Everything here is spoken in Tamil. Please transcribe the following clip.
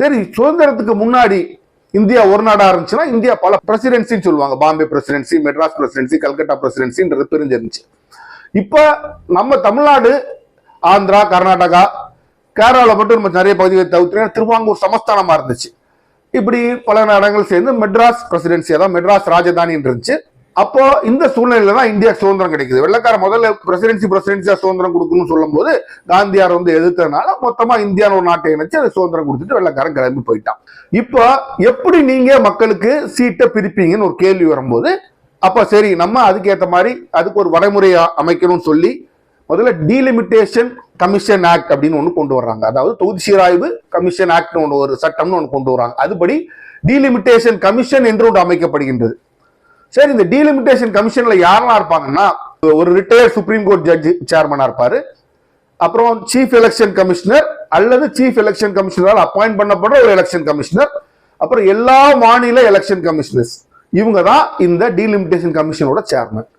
சரி சுதந்திரத்துக்கு முன்னாடி இந்தியா ஒரு நாடா இருந்துச்சுன்னா இந்தியா பல பிரசிடென்சின்னு சொல்லுவாங்க. பாம்பே பிரசிடென்சி மெட்ராஸ் பிரசிடென்சி கல்கட்டா பிரசிடென்சின்றது பிரிஞ்சிருந்துச்சு. இப்போ நம்ம தமிழ்நாடு ஆந்திரா கர்நாடகா கேரளாவில் மட்டும் நம்ம நிறைய பகுதிகளை தவிர்த்து திருவாங்கூர் சமஸ்தானமாக இருந்துச்சு. இப்படி பல இடங்கள் சேர்ந்து மெட்ராஸ் பிரசிடென்சி அதான் மெட்ராஸ் ராஜதானின்னு இருந்துச்சு. அப்போ இந்த சூழ்நிலையில தான் இந்தியா சுதந்திரம் கிடைக்குது. வெள்ளக்கார முதல்ல பிரசிடென்சி பிரசிடென்சியா சுதந்திரம் கொடுக்கணும்னு சொல்லும்போது காந்தியார் வந்து எதிர்த்ததுனால மொத்தமா இந்தியான்னு ஒரு நாட்டை இணைச்சு அது சுதந்திரம் கொடுத்துட்டு வெள்ளக்காரன் கிளம்பி போயிட்டான். இப்போ எப்படி நீங்க மக்களுக்கு சீட்டை பிரிப்பீங்கன்னு ஒரு கேள்வி வரும்போது அப்ப சரி நம்ம அதுக்கேற்ற மாதிரி அதுக்கு ஒரு வரைமுறை அமைக்கணும்னு சொல்லி முதல்ல டீலிமிட்டேஷன் கமிஷன் ஆக்ட் அப்படின்னு ஒன்று கொண்டு வர்றாங்க. அதாவது தொகுதி சீராய்வு கமிஷன் ஆக்ட் ஒன்று ஒரு சட்டம்னு ஒன்று கொண்டு வராங்க அதுபடி டீலிமிட்டேஷன் கமிஷன் என்று ஒன்று அமைக்கப்படுகின்றது. சரி இந்த டீலிமிட்டேஷன் கமிஷன்ல யாரெல்லாம் இருப்பாங்கன்னா ஒரு ரிட்டையர்ட் சுப்ரீம் கோர்ட் ஜட்ஜ் சேர்மனா இருப்பாரு. அப்புறம் சீஃப் எலெக்ஷன் கமிஷனர் அல்லது சீஃப் எலெக்ஷன் கமிஷனரால் அப்பாயிண்ட் பண்ணப்படுற ஒரு எலெக்ஷன் கமிஷனர் அப்புறம் எல்லா மாநில எலெக்ஷன் கமிஷனர்ஸ் இவங்க தான் இந்த டீலிமிட்டேஷன் கமிஷனோட சேர்மன்